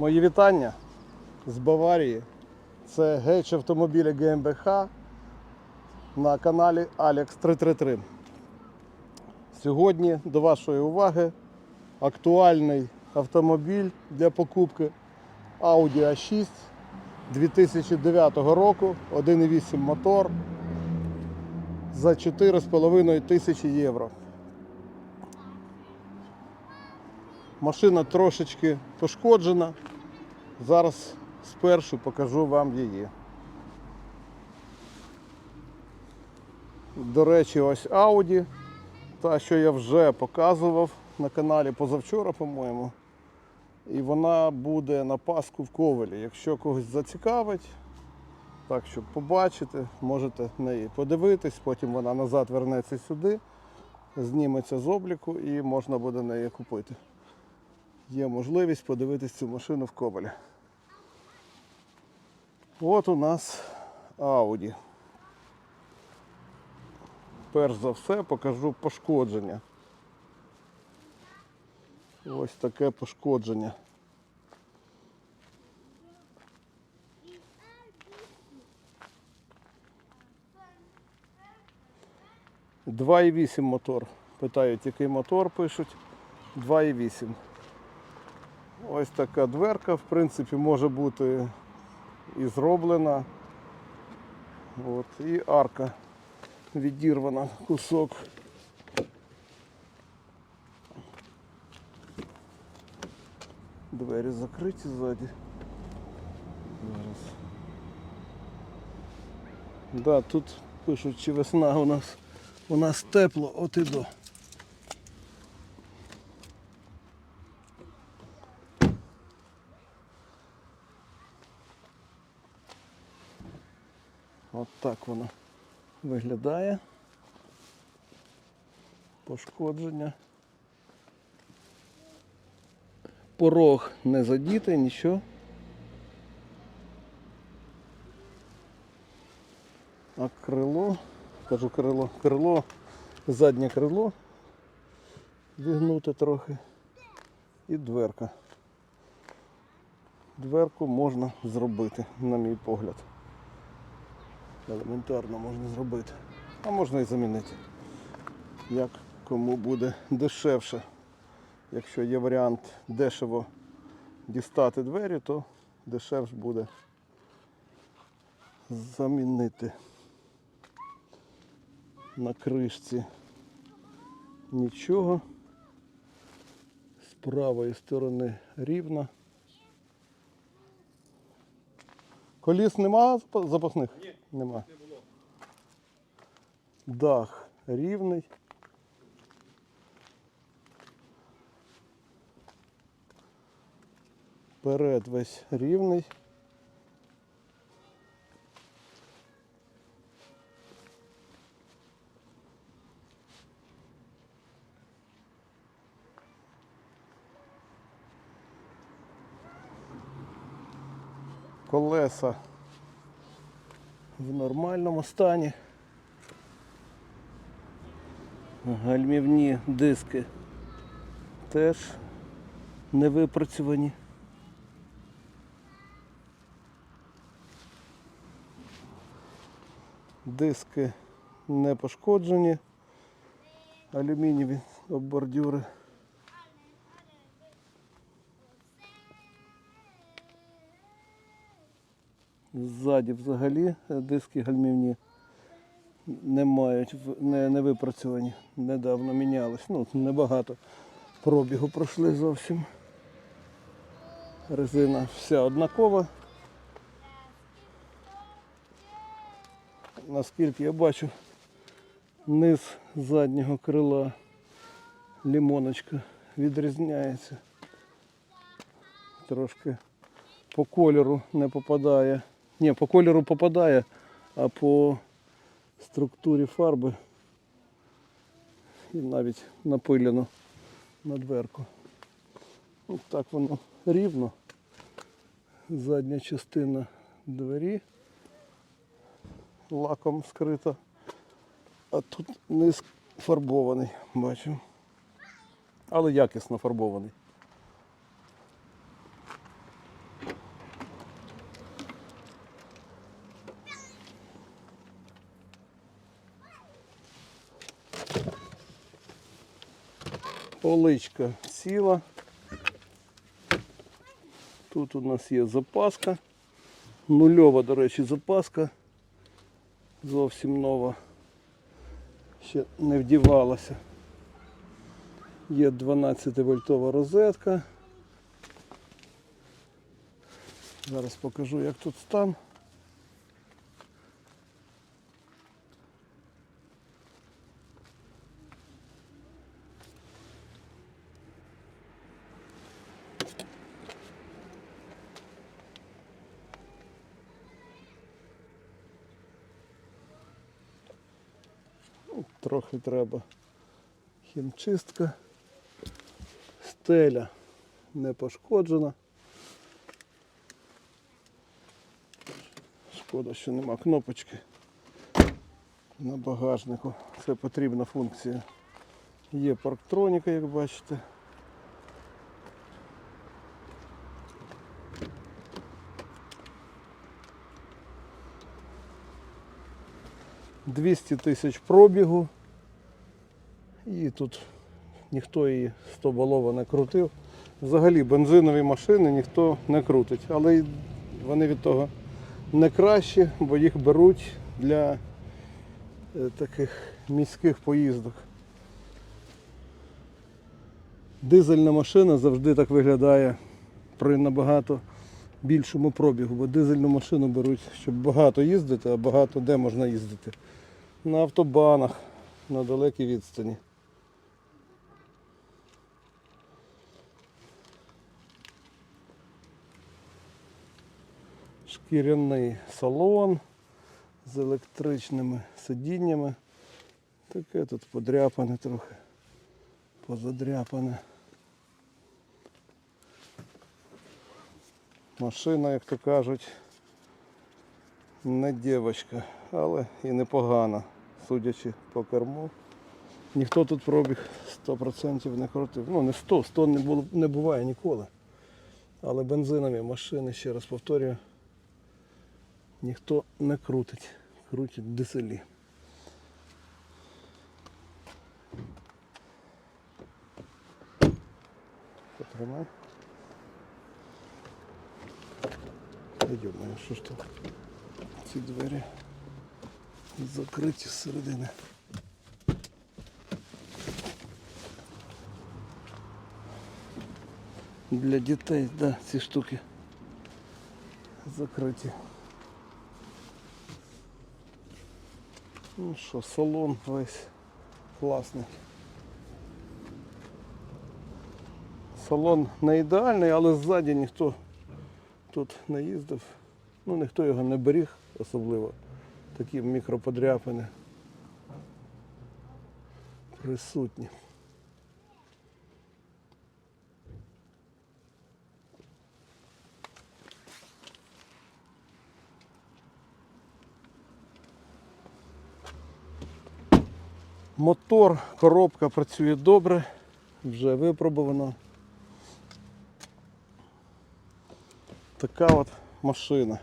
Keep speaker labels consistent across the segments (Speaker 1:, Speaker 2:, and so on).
Speaker 1: Мої вітання з Баварії. Це гейч автомобіля ГМБХ на каналі Alex 333. Сьогодні до вашої уваги актуальний автомобіль для покупки Audi A6 2009 року, 1,8 мотор за 4,5 тисячі євро. Машина трошечки пошкоджена. Зараз спершу покажу вам її. До речі, ось Audi, та, що я вже показував на каналі позавчора, по-моєму. І вона буде на Пасху в Ковелі. Якщо когось зацікавить, так щоб побачити, можете неї подивитись, потім вона назад вернеться сюди, зніметься з обліку і можна буде неї купити. Є можливість подивитись цю машину в Ковелі. От у нас Audi. Перш за все покажу пошкодження. Ось таке пошкодження. Два і вісім мотор. Питають, який мотор пишуть. 2,8. Ось така дверка, в принципі, може бути і зроблена. От, і арка відірвана кусок. Двері закриті ззаді. Зараз. Да, тут пишуть, чи весна у нас. У нас тепло, от і до. Так воно виглядає. Пошкодження. Порог не задітий, нічого. А крило, кажу крило, крило, заднє крило вігнуте трохи. І дверка. Дверку можна зробити, на мій погляд. Елементарно можна зробити. А можна і замінити. Як кому буде дешевше. Якщо є варіант дешево дістати двері, то дешевше буде замінити. На кришці нічого. З правої сторони рівно. Коліс нема запасних?
Speaker 2: Ні.
Speaker 1: Нема. Дах рівний. Перед весь рівний. Колеса в нормальному стані. Гальмівні диски теж не випрацьовані. Диски не пошкоджені. Алюмінієві бордюри. Ззаді взагалі диски гальмівні не мають, не, не випрацьовані. Недавно мінялись. Ну, небагато пробігу пройшли зовсім. Резина вся однакова. Наскільки я бачу, низ заднього крила лімоночка відрізняється. Трошки по кольору не попадає. Ні, по кольору попадає, а по структурі фарби і навіть напилено на дверку. Ось так воно рівно. Задня частина двері лаком скрита, а тут низ фарбований, бачу. Але якісно фарбований. Оличка ціла. Тут у нас є запаска. Нульова, до речі, запаска. Зовсім нова. Ще не вдівалася. Є 12 вольтова розетка. Зараз покажу, як тут стан. Трохи треба хімчистка. Стеля не пошкоджена. Шкода, що нема кнопочки на багажнику. Це потрібна функція. Є парктроніка, як бачите. Двісті тисяч пробігу. І тут ніхто її 100 балово не крутив. Взагалі бензинові машини ніхто не крутить, але вони від того не кращі, бо їх беруть для е, таких міських поїздок. Дизельна машина завжди так виглядає при набагато більшому пробігу, бо дизельну машину беруть, щоб багато їздити, а багато де можна їздити. На автобанах, на далекій відстані. шкіряний салон з електричними сидіннями. Таке тут подряпане трохи, позадряпане. Машина, як то кажуть, не дівчинка, але і непогана, судячи по керму. Ніхто тут пробіг 100% не крутив. Ну не 100, 100 не, було, не буває ніколи. Але бензинові машини, ще раз повторюю, ніхто не крутить. Крутять дизелі. Потримай. Йдемо, що ж тут? Ці двері закриті зсередини. Для дітей, да, ці штуки закриті. Ну що, салон весь класний. Салон не ідеальний, але ззаді ніхто тут не їздив. Ну ніхто його не беріг особливо. Такі мікроподряпини присутні. Мотор, коробка працює добре, вже випробовано. Така от машина.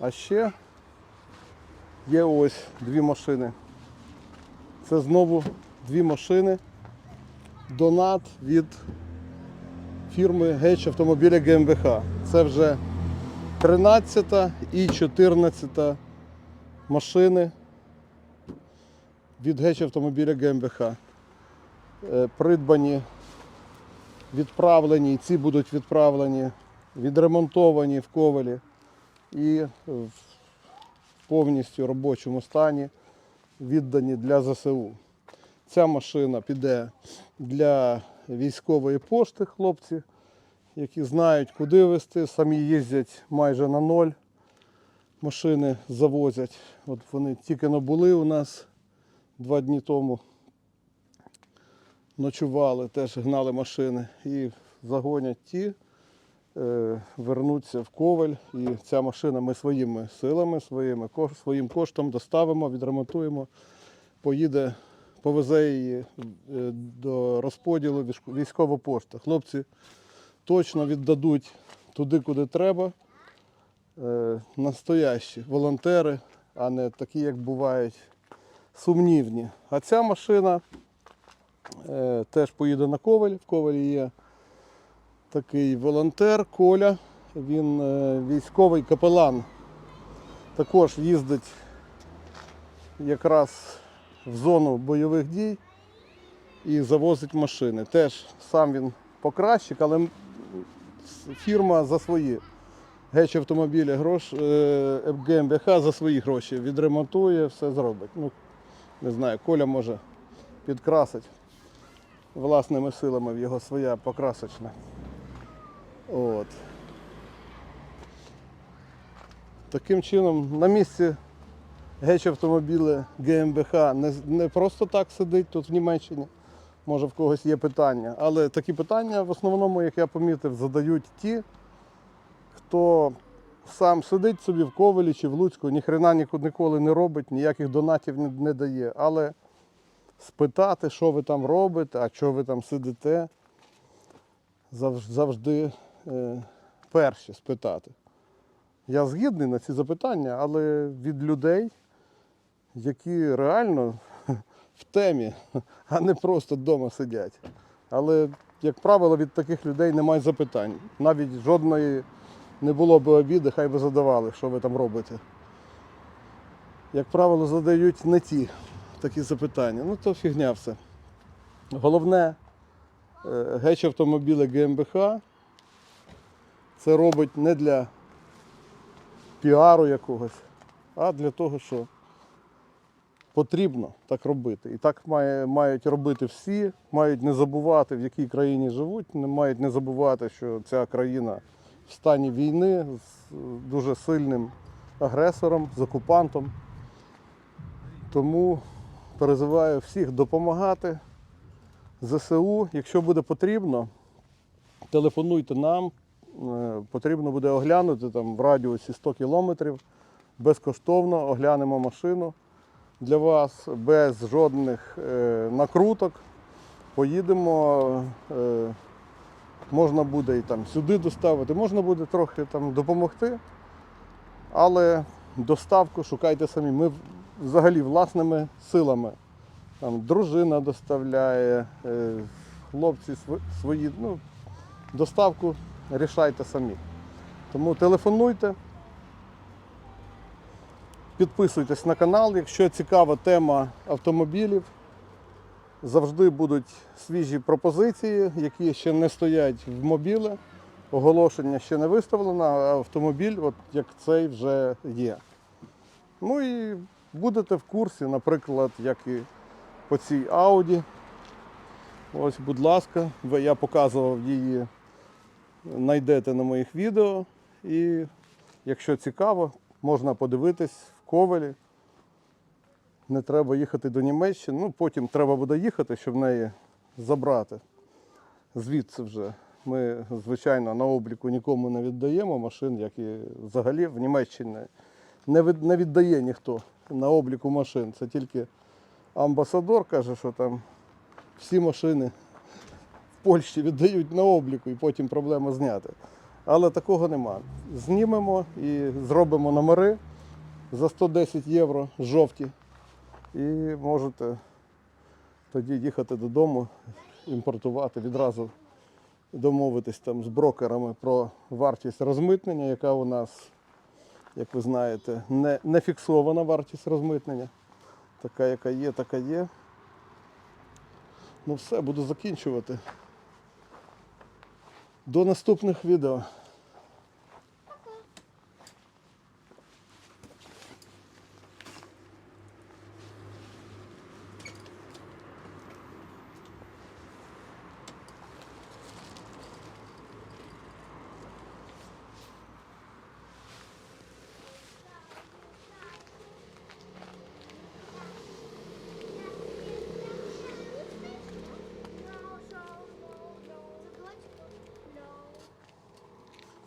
Speaker 1: А ще є ось дві машини. Це знову дві машини. Донат від фірми Геч автомобіля ГМБХ. Це вже 13 і 14 машини від Геч автомобіля ГМБХ. Е, Придбані, відправлені, ці будуть відправлені, відремонтовані в ковалі і в повністю робочому стані віддані для ЗСУ. Ця машина піде для військової пошти, хлопці, які знають, куди везти, самі їздять майже на ноль. Машини завозять. От вони тільки но були у нас два дні тому. Ночували, теж гнали машини і загонять ті, вернуться в Коваль. І ця машина ми своїми силами, своїми, своїм коштом доставимо, відремонтуємо, поїде, повезе її е, до розподілу військ- військова пошта. Хлопці точно віддадуть туди, куди треба. Е, настоящі волонтери, а не такі, як бувають, сумнівні. А ця машина Е, Теж поїде на Ковель. В Ковелі є такий волонтер Коля. Він е, військовий капелан. Також їздить якраз в зону бойових дій і завозить машини. Теж сам він покращик, але фірма за свої. Геч автомобілі грош, е, ГМБХ за свої гроші відремонтує, все зробить. Ну, не знаю, Коля може підкрасить власними силами в його своя покрасочна. От. Таким чином, на місці геч автомобіли ГМБХ не, не просто так сидить тут в Німеччині. Може в когось є питання. Але такі питання в основному, як я помітив, задають ті, хто сам сидить собі в Ковелі чи в Луцьку, ні хрена нікуди ніколи не робить, ніяких донатів не, не дає. Але спитати, що ви там робите, а що ви там сидите, завж- завжди перші спитати. Я згідний на ці запитання, але від людей, які реально в темі, а не просто вдома сидять. Але, як правило, від таких людей немає запитань. Навіть жодної не було б обіди, хай би задавали, що ви там робите. Як правило, задають не ті такі запитання. Ну то фігня все. Головне, е, геч автомобіли ГМБХ це робить не для піару якогось, а для того, що потрібно так робити. І так має, мають робити всі, мають не забувати, в якій країні живуть, не мають не забувати, що ця країна в стані війни з дуже сильним агресором, з окупантом. Тому призиваю всіх допомагати ЗСУ. Якщо буде потрібно, телефонуйте нам. Е, Потрібно буде оглянути там в радіусі 100 кілометрів. Безкоштовно оглянемо машину для вас, без жодних е, накруток. Поїдемо. е, Можна буде і там сюди доставити, можна буде трохи там допомогти, але доставку шукайте самі. Ми взагалі власними силами. Там дружина доставляє, хлопці св- свої, ну, доставку рішайте самі. Тому телефонуйте, підписуйтесь на канал, якщо цікава тема автомобілів. Завжди будуть свіжі пропозиції, які ще не стоять в мобіле. Оголошення ще не виставлено, а автомобіль, от як цей, вже є. Ну і будете в курсі, наприклад, як і по цій Audi. Ось, будь ласка, я показував її, знайдете на моїх відео. І якщо цікаво, можна подивитись в Ковелі. Не треба їхати до Німеччини. Ну, потім треба буде їхати, щоб неї забрати. Звідси вже. Ми, звичайно, на обліку нікому не віддаємо машин, як і взагалі в Німеччині не, віддає ніхто на обліку машин. Це тільки амбасадор каже, що там всі машини Польщі віддають на обліку і потім проблема зняти. Але такого нема. Знімемо і зробимо номери за 110 євро жовті. І можете тоді їхати додому, імпортувати відразу домовитись там з брокерами про вартість розмитнення, яка у нас, як ви знаєте, не, не фіксована вартість розмитнення. Така, яка є, така є. Ну все, буду закінчувати. До наступних відео.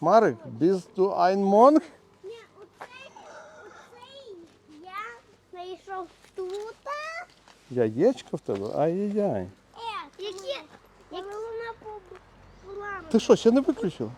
Speaker 1: Марик, bist du ein Monk?
Speaker 2: Ні, оцей, оцей я знайшов тут.
Speaker 1: Яєчко в тебе? Ай-яй-яй.
Speaker 2: Е, які, як вона була.
Speaker 1: Ти що, ще не виключив?